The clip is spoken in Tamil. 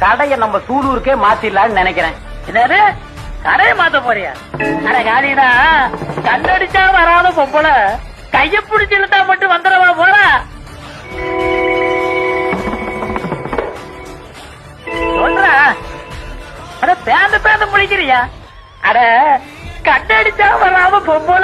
கடைய நம்ம சூலூருக்கே மாத்திடலாம்னு நினைக்கிறேன். என்னது? கடையை மாத்த போறியா? அட காரியனா கண்ணடிச்சா வராத பொம்பளை. கைய பிடிச்சு இழுத்தா மட்டும் வந்துடவா போல. சொல்ற. அட பேந்த பேந்த முடிக்கிறியா அட கண்ணடிச்சா வராம பொம்பளை